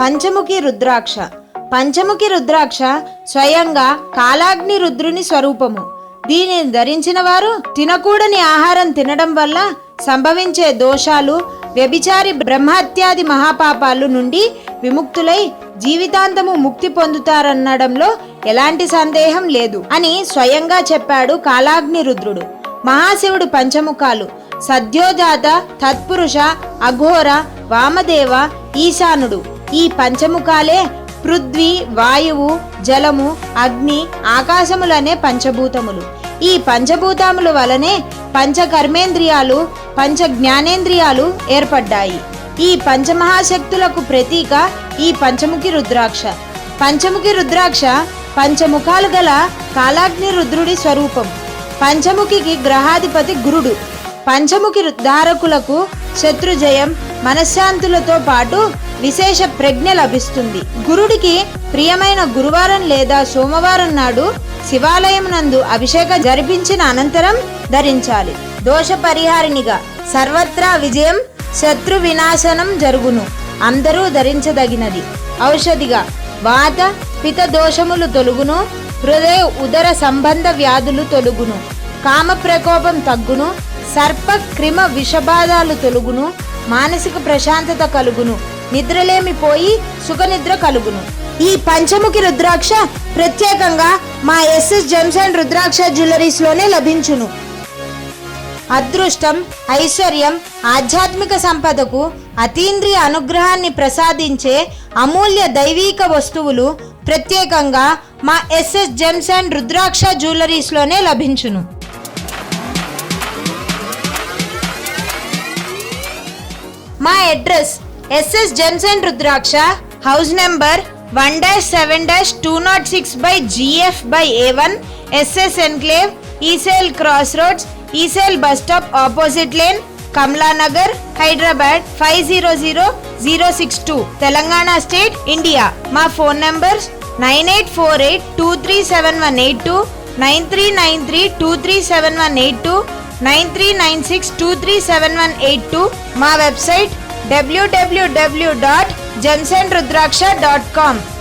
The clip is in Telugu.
పంచముఖి రుద్రాక్ష. పంచముఖి రుద్రాక్ష స్వయంగా కాలాగ్ని రుద్రుని స్వరూపము. దీనిని ధరించిన వారు తినకూడని ఆహారం తినడం వల్ల సంభవించే దోషాలు వ్యభిచారి బ్రహ్మత్యాది మహాపాపాలు నుండి విముక్తులై జీవితాంతము ముక్తి పొందుతారనడంలో ఎలాంటి సందేహం లేదు అని స్వయంగా చెప్పాడు కాలాగ్ని రుద్రుడు. మహాశివుడు పంచముఖాలు సద్యోజాత తత్పురుష అఘోర వామదేవ ఈశానుడు. ఈ పంచముఖాలే పృథ్వీ వాయువు జలము అగ్ని ఆకాశములనే పంచభూతములు. ఈ పంచభూతముల వలనే పంచకర్మేంద్రియాలు పంచ జ్ఞానేంద్రియాలు ఏర్పడ్డాయి. ఈ పంచమహాశక్తులకు ప్రతీక ఈ పంచముఖి రుద్రాక్ష. పంచముఖి రుద్రాక్ష పంచముఖాలు గల కాలాగ్ని రుద్రుడి స్వరూపం. పంచముఖికి గ్రహాధిపతి గురుడు. పంచముఖి ధారకులకు శత్రుజయం మనశ్శాంతులతో పాటు విశేష ప్రజ్ఞ లభిస్తుంది. గురుడికి ప్రియమైన గురువారం లేదా సోమవారం నాడు శివాలయం నందు అభిషేక జరిపించిన అనంతరం ధరించాలి. దోష పరిహారినిగా సర్వత్రా విజయం శత్రు వినాశనం జరుగును. అందరూ ధరించదగినది. ఔషధిగా వాత పిత దోషములు తొలుగును. హృదయ ఉదర సంబంధ వ్యాధులు తొలుగును. కామ ప్రకోపం తగ్గును. సర్ప క్రిమ విషబాధాలు తొలుగును. మానసిక ప్రశాంతత కలుగును. నిద్రలేమి పోయి సుఖనిద్ర కలుగును. ఈ పంచముఖి రుద్రాక్ష ప్రత్యేకంగా మా ఎస్ఎస్ జెమ్స్ అండ్ రుద్రాక్ష జ్యువెలరీస్లోనే లభించును. అదృష్టం ఐశ్వర్యం ఆధ్యాత్మిక సంపదకు అతీంద్రియ అనుగ్రహాన్ని ప్రసాదించే అమూల్య దైవీక వస్తువులు ప్రత్యేకంగా మా ఎస్ఎస్ జెమ్స్ అండ్ రుద్రాక్ష జ్యువెలరీస్లోనే లభించును. మా address SS gems and Rudraksha house number one dash seven dash two naught six by GF by A one SS enclave ECIL cross roads ECIL bus stop opposite lane Kamalanagar Hyderabad five zero zero zero six two Telangana state India మా phone numbers nine eight four eight two three seven one eight two nine three nine three two three seven one eight two nine three nine six two three seven one eight two మా వెబ్సైట్ www.jensenrudraksha.com